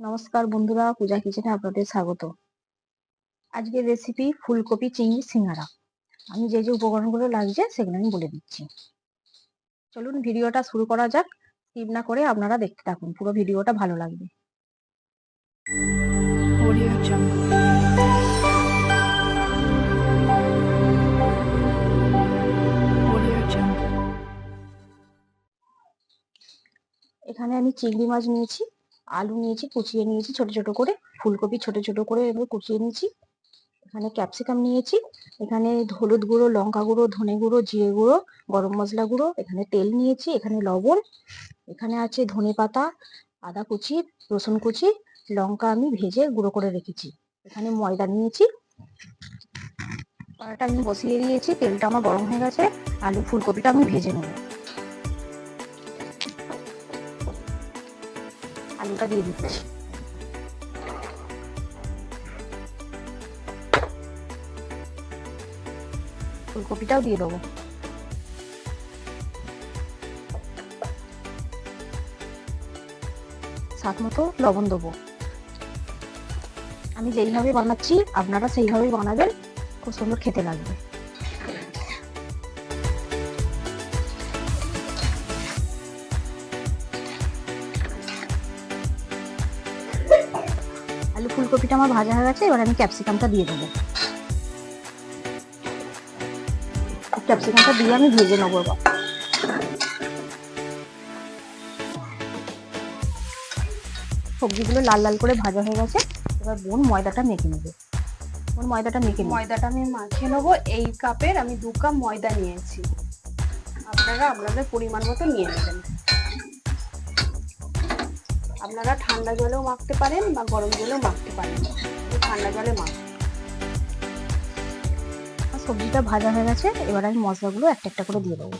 নমস্কার বন্ধুরা পূজা কিচেনে আপনাদের স্বাগত। আজকের রেসিপি ফুলকপি চিংড়ি সিঙ্গারা। আমি যে যে উপকরণগুলো লাগছে সেগুলো আমি বলে দিচ্ছি। চলুন ভিডিওটা শুরু করা যাক। স্কিপ না করে আপনারা দেখতে থাকুন পুরো ভিডিওটা ভালো লাগবে. এখানে আমি চিংড়ি মাছ নিয়েছি। আলু নিয়েছি, কুচিয়ে নিয়েছি, ছোট ছোট করে, ফুলকপি ছোট ছোট করে এভাবে কুচিয়ে নিয়েছি। এখানে ক্যাপসিকাম নিয়েছি, এখানে হলুদ গুঁড়ো, লঙ্কা গুঁড়ো, ধনে গুঁড়ো, জিরে গুঁড়ো, গরম মশলা গুঁড়ো, এখানে তেল নিয়েছি, এখানে লবণ, এখানে আছে ধনে পাতা, আদা কুচি, রসুন কুচি, লঙ্কা আমি ভেজে গুঁড়ো করে রেখেছি। এখানে ময়দা নিয়েছি কড়াটা আমি বসিয়ে দিয়েছি, তেলটা আমার গরম হয়ে গেছে, আলু, ফুলকপিটা আমি ভেজে নেব। আলুটা দিয়ে দিচ্ছি। ফুলকপিটাও দিয়ে দেবো। স্বাদ মতো লবণ দেবো। আমি যেইভাবে বানাচ্ছি, আপনারা সেইভাবেই বানাবেন, খুব সুন্দর খেতে লাগবে। ফুলকপিটা আমার ভাজা হয়ে গেছে, এবার আমি ক্যাপসিকামটা দিয়ে দেবো। ক্যাপসিকামটা দিয়ে আমি ভেজে নেব এবার। সবজিগুলো লাল লাল করে ভাজা হয়ে গেছে, এবার বোন ময়দাটা মেখে নেবে। বোন ময়দাটা মেখে ময়দাটা আমি মাখিয়ে নেব, এই কাপের আমি দু কাপ ময়দা নিয়েছি। আপনারা আপনাদের পরিমাণ মতো নিয়ে নেবেন। আপনারা ঠান্ডা জলেও মাখতে পারেন বা গরম জলেও মাখতে পারেন। ঠান্ডা জলে মাখ সবজিটা ভাজা হয়ে গেছে, এবার আমি মশলাগুলো একটা একটা করে দিয়ে দেবো।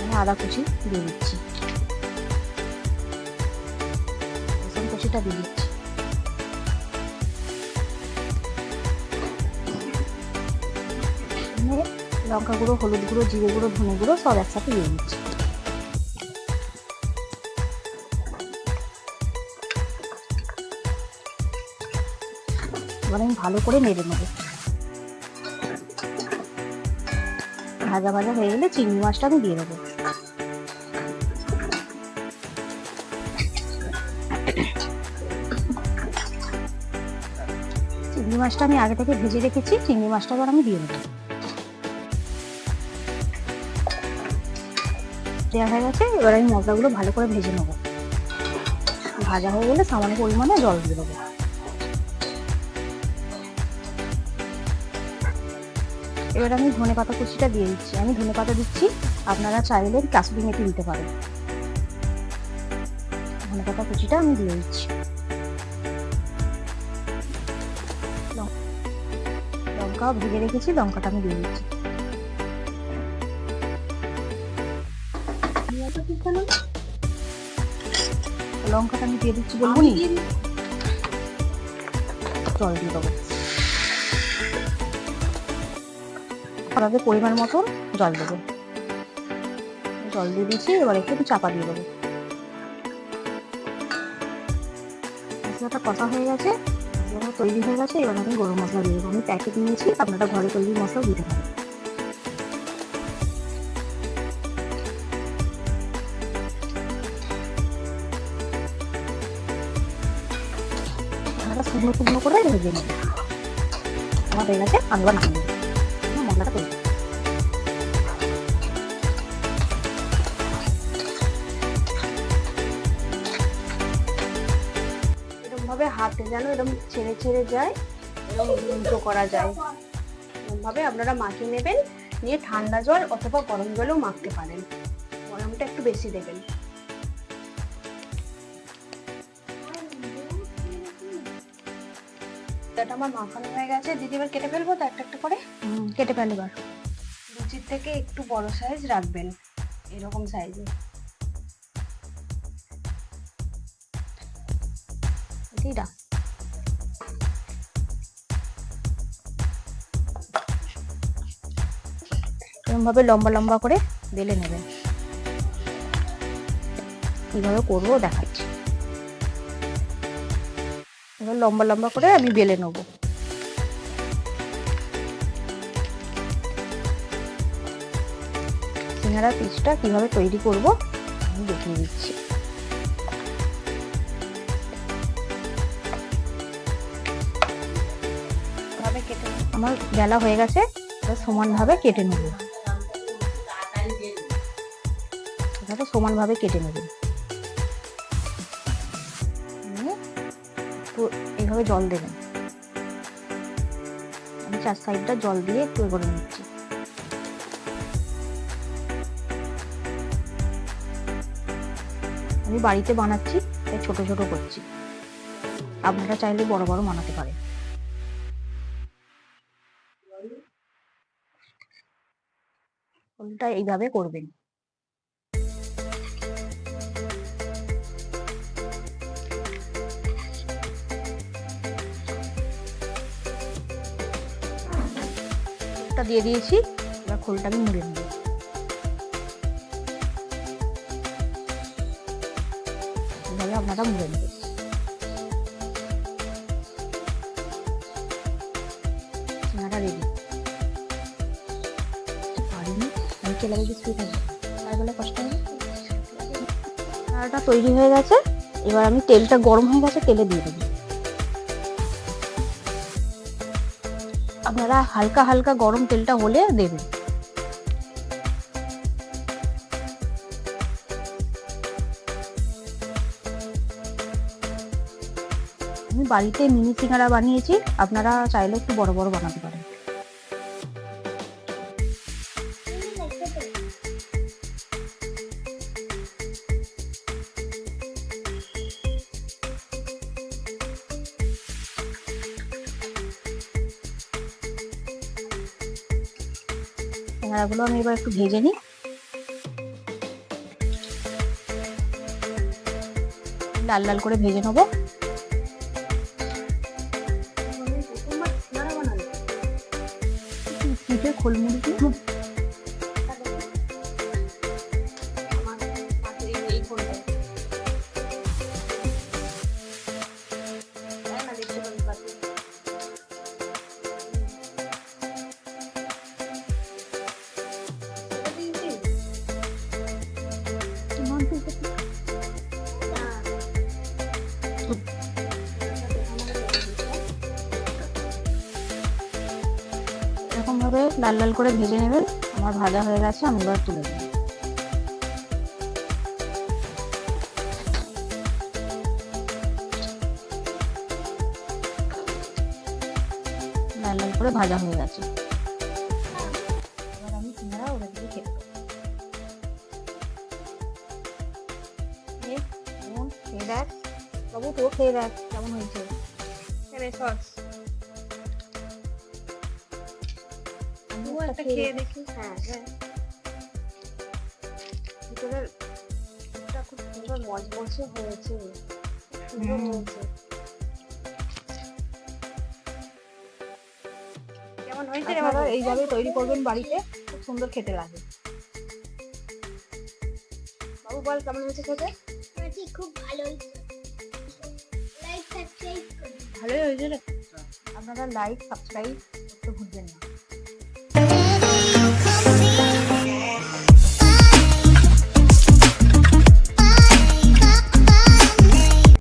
এখানে আদা কুচি দিয়ে দিচ্ছি। রসুন কুচিটা দিয়ে দিচ্ছি। লঙ্কা গুঁড়ো, হলুদ গুঁড়ো, জিরে গুঁড়ো, ধনে গুঁড়ো সব একসাথে দিয়ে দিচ্ছি। এবার আমি ভালো করে নেড়ে নেব। ভাজা ভাজা হয়ে গেলে চিংড়ি মাছটা আমি দিয়ে দেবো। চিংড়ি মাছটা আমি আগে থেকে ভেজে রেখেছি, চিংড়ি মাছটা এবার আমি দিয়ে দেবো। দেওয়া হয়ে গেছে, এবার আমি মশলাগুলো ভালো করে ভেজে নেব। ভাজা হয়ে গেলে সামান্য পরিমাণে জল দিয়ে দেবো। এবার আমি ধনে পাতা কুচিটা দিয়ে দিচ্ছি। আমি ধনে পাতা দিচ্ছি আপনারা চাইলে কাসুরি মেথি দিতে পারেন। ধনে পাতা কুচিটা আমি দিয়ে দিচ্ছি। লঙ্কা ভেজে রেখেছি লঙ্কাটা আমি দিয়ে দিচ্ছি। লঙ্কাটা আমি দিয়ে দিচ্ছি বলব নি জল দিয়ে দেবো। আপনাদের পরিমাণ মতন জল দেবো। জল দিয়ে দিচ্ছি এবার একটু চাপা দিয়ে দেবো। মশলাটা কষা হয়ে গেছে, মশলাটা তৈরি হয়ে গেছে, এবার আমি গরম মশলা দিয়ে দেবো। আমি প্যাকেট নিয়েছি, আপনারা ঘরে তৈরি মশলাও দিতে পারেন। শুকনো শুকনো করে ভেজে নেবেন আমার হয়ে গেছে এবার নামিয়ে দেবো আমার মশলাটা তৈরি এরকম ভাবে হাতে যেন এরকম ছেড়ে ছেড়ে যায় এরকম উল্টো করা যায়। এরকম ভাবে আপনারা মাখিয়ে নেবেন, নিয়ে ঠান্ডা জল অথবা গরম জলেও মাখতে পারেন। গরমটা একটু বেশি দেবেন। এটা আমার মাখানো হয়ে গেছে। দিদি এবার কেটে ফেলব তো একটা একটা করে কেটে ফেলে এবার। লুচির থেকে একটু বড় সাইজ রাখবেন এরকম সাইজে এটাই এরকম ভাবে লম্বা লম্বা করে বেলে নেবেন। কীভাবে করব দেখাচ্ছি এবার লম্বা লম্বা করে আমি বেলে নেব। সিঙ্গারা পিসটা কীভাবে তৈরি করব, আমি দেখিয়ে দিচ্ছি। আমার বেলা হয়ে গেছে সমানভাবে কেটে নেব। সমানভাবে কেটে নেবেন এইভাবে জল দেবেন। আমি চার সাইডটা জল দিয়ে একটু করে নিচ্ছি আমি বাড়িতে বানাচ্ছি, তাই ছোট ছোট করছি। আপনারা চাইলে বড় বড় বানাতে পারেন। এইভাবে করবেন। ফুলটা দিয়ে দিয়েছি। এবার খোলটা আমি মুড়ে নেব। এভাবে আপনারা মুড়ে নেবেন। পারিনি আমি চলে গেছি শুয়ে থাকব তৈরি হয়ে গেছে। এবার আমি তেলটা গরম হয়ে গেছে, তেলে দিয়ে দেবো। আপনারা হালকা হালকা গরম তেলটা হলে দেবেন। আমি বাড়িতে মিনি সিঙ্গারা বানিয়েছি, আপনারা চাইলে একটু বড় বড় বানাতে পারেন। সিঙ্গারাগুলো আমি এবার একটু ভেজে নিই। লাল লাল করে ভেজে নেব। পিঠে খোলমুড়ি না। এরকম ভাবে লাল লাল করে ভেজে নেবেন আমার ভাজা হয়ে গেছে, আমি এবার তুলে দেবো লাল লাল করে ভাজা হয়ে গেছে দেখ। বাবু তো খেয়ে দেখ কেমন হয়েছে। সস খেয়ে দেখি। হ্যাঁ ভিতরের খুব সুন্দর মচমচে হয়েছে। সুন্দর হয়েছে। কেমন হয়েছে রে আপনারা বাবু? এইভাবে তৈরি করবেন বাড়িতে খুব সুন্দর খেতে লাগে। বাবু বল কেমন হয়েছে খেতে? মাছি খুব ভালো হয়েছে। লাইক সাবস্ক্রাইব ভালোই হয়েছে আপনারা লাইক সাবস্ক্রাইব করতে ভুলবেন না।